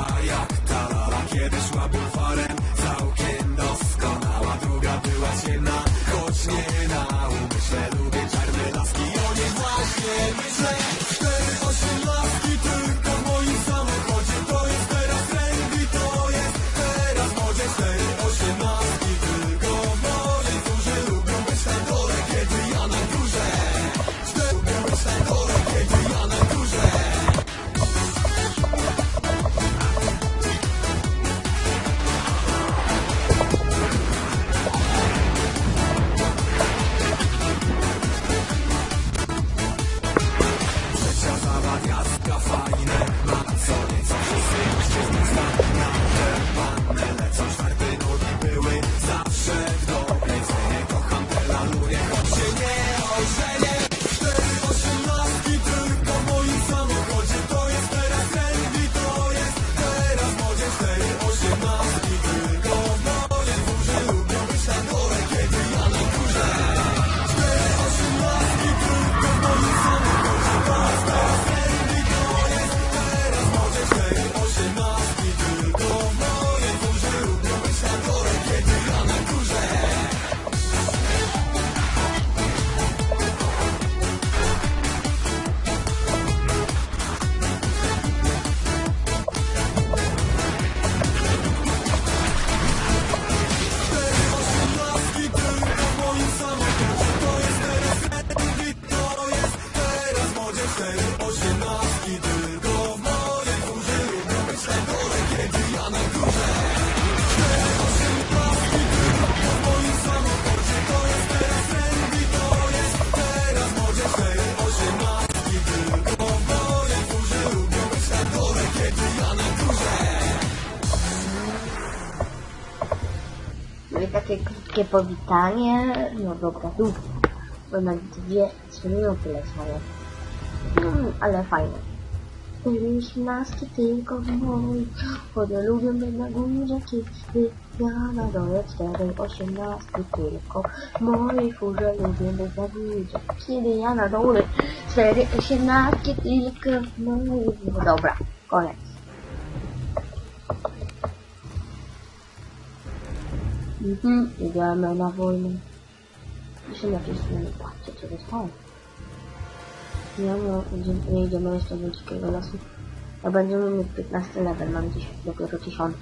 No i powitanie. No dobra, długie. Bo na dwie, trzy minuty leciało. No, ale fajne. Osiemnastki tylko w mój, chodzę lubię być na górze, kiedy ja na dole cztery osiemnastki tylko w mojej furze lubię być na górze, kiedy ja na dole cztery osiemnastki tylko w mojej no dobra, koniec. Mhm, idziemy na wojnę. Jeszcze jakieś zmiany płaccie, co zostało. Nie, no, nie idziemy jeszcze do dzikiego lasu. A będziemy mieć 15 level, mam dziś dopiero 10.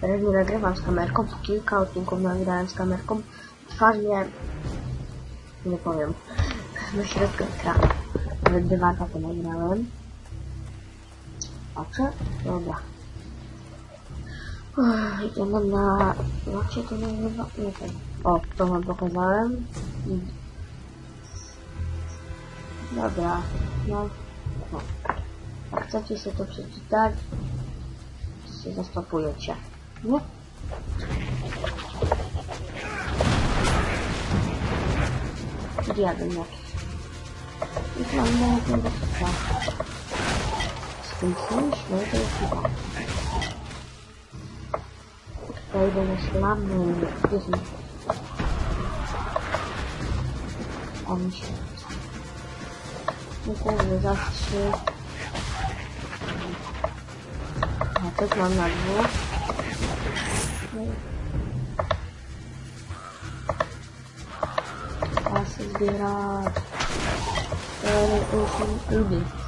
Teraz nie nagrywam z kamerką, to kilka odcinków nagrałem z kamerką. Twarnie, nie powiem, na środku ekranu. Nawet dwa takie nagrałem. Oczy? Dobra. Idziemy na... Jak się to nazywa? Nie wiem. O, to wam pokazałem. Dobra, no, no. Jak chcecie sobie to przeczytać, to się zastopujecie. Nie? Zjadłem jakiś. I mam na tym Z tym to jest chyba. Tutaj będę slamny, Disney. On się Kurde, zastrzyk. A też mam na dwóch. Kasy zbierać. Ale już lubię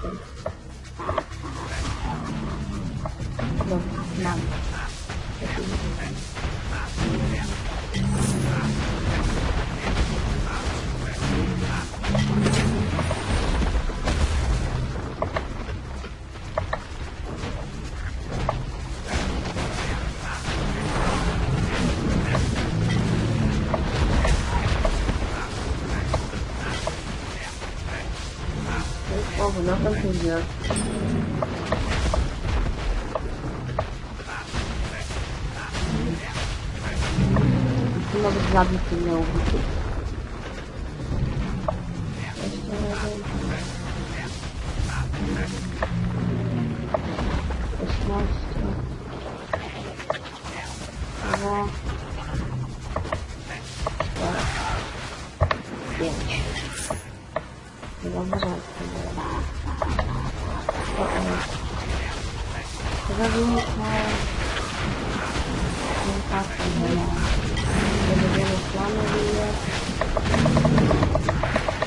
não confundir. Não vou precisar do fim, não. Né?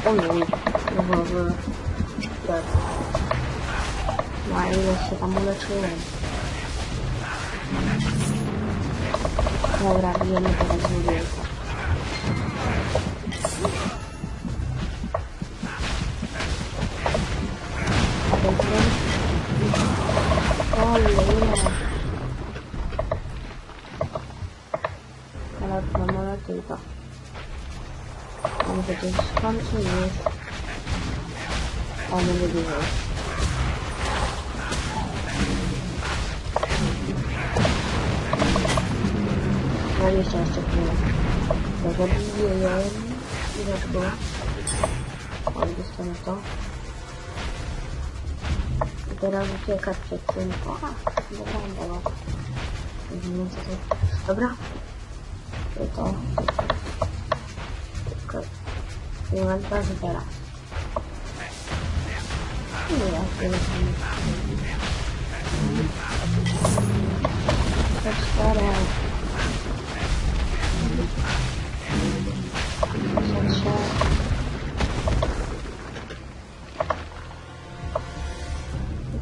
Ojej, rower. Tak. Na ile się tam uleczyłem. Dobra, bijemy teraz niewielko. Dobra. Ojej. Ale to monety i to. On będzie skończył jest. On będzie dużo. No jeszcze chwilę. To zabiję ją. I dlaczego? On dostanę to. I teraz uciekać przed tym. Aha, dobra, dobra. To. Dobra. To to. Tylko inwentarz teraz. Nie, ja tyle To cztery. To trzy.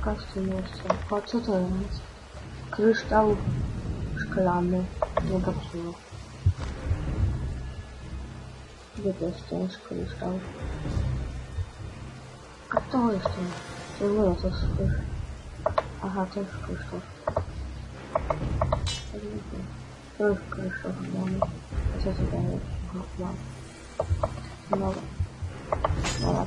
Kostium jeszcze. O, co to jest? Kryształ szklany. Nie patrzyło. Gdzie to jest ten kryształ? A to jest ten. To nie, to jest kryształ. Aha, to jest kryształ. To jest kryształ szklany. A co tutaj jest? Aha, mam. No. Dobra,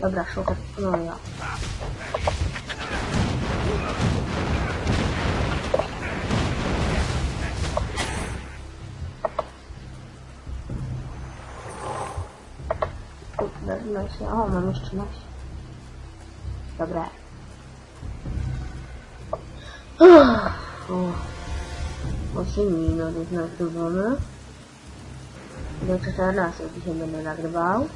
Dobra, szukać. No ja. Kurde, no się. O, mam jeszcze naś. Dobra. 8 minut jest nagrywane. Do 14 dzisiaj będę nagrywał.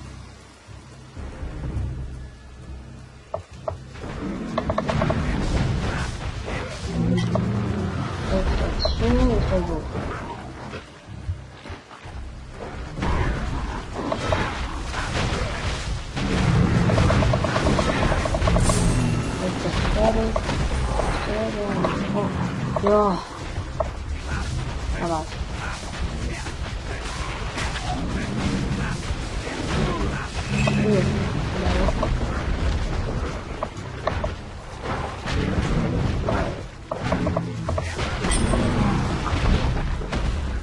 Nie,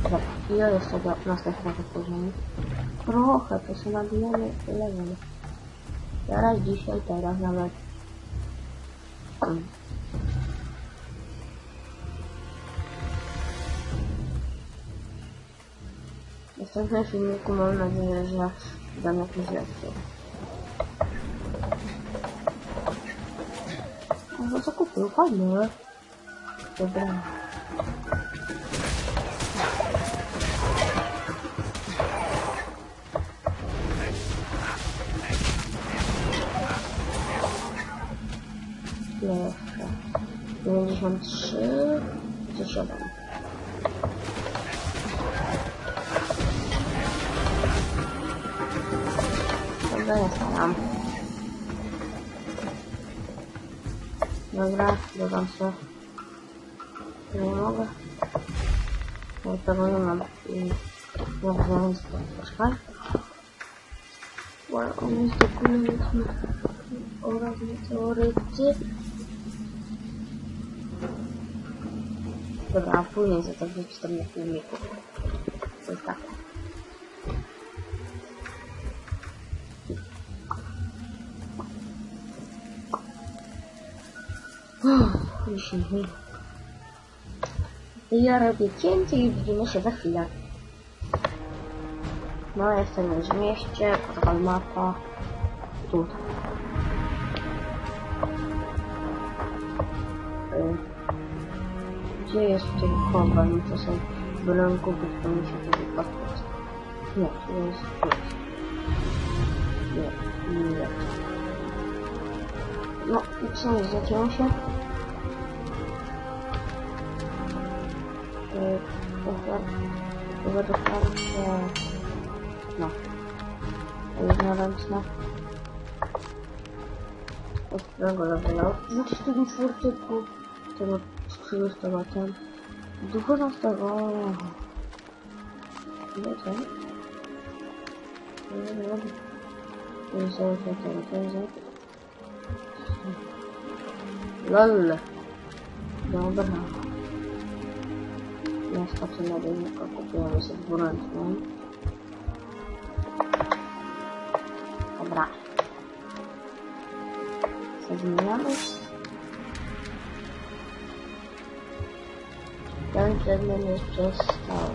Dobra, ile jest tego następnego poziomu? Trochę, to się nabijamy level. Teraz, dzisiaj, teraz nawet. Hmm. W następnym filmiku mam nadzieję, że dam jakieś lekcje. No co kupił? Fajne. Dobra. Ile jeszcze? 93 czy 7? Dobra, ja staram. Dobra, dodam się. Nie mogę. Ja tego nie mam. I nie wiem, co poczekaj. Bo on jest dokument oraz meteoryty. Dobra, a później za to wrzucić tam na filmiku. To jest tak. 10 minut. Ja robię cięcie i widzimy się za chwilę. No, jestem już w mieście, portal mapa. Tutaj. Y, Gdzie jest ten kombajn? To są bramków, to mi się tu wypakować. Nie, to jest... Nie, nie, nie. No, i co zacięło się? Chyba to starsze... No. Jednoręczne. Od którego levela? Znaczy w tym czwartyku. Tego 30 ten. 12. Ile to? Nie wiem. To jest za to, to jest za LOL. Dobra. Ja skoczę na rynku, kupiłem sobie dwuręczną. Dobra. Co zmieniamy? Ten przedmiot jest przestał.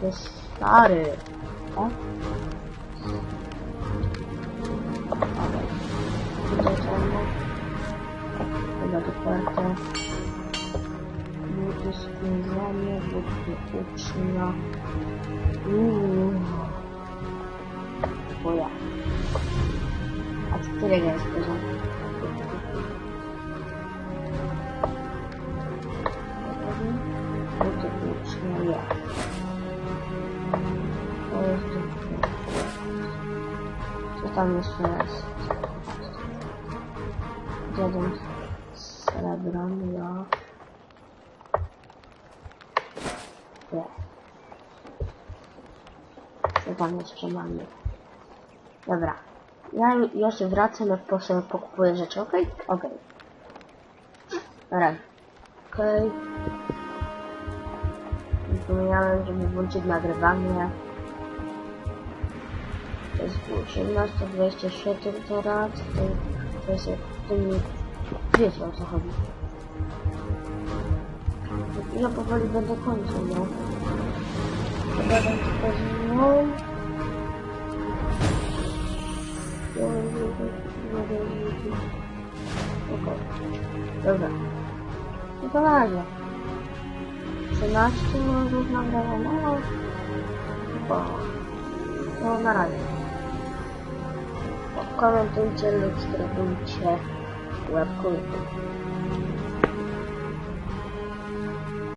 To jest stary. O? Dobra. Tutaj czarno. Chyba spędzanie, buty ucznia. Uuu. Bo ja. A z którego jest poziom? Ucznia, ja. To jest. Co tam jeszcze jest? Jeden srebrny, ja. Nie. Co tam jeszcze mamy? Dobra. Ja, ja się wracam, jak po sobie pokupuję rzeczy, okej? Okej. Dobra. Okej. Zapomniałem, żeby włączyć nagrywanie. To jest 18.27 teraz. To, to jest to nie... Wiecie o co chodzi. Ja powoli będę kończył, no. Chyba będę tylko z Dobra. No to na razie. 13 minut nagrania, no. Bo... No na razie. Komentujcie lub subskrybujcie. Łapkujcie.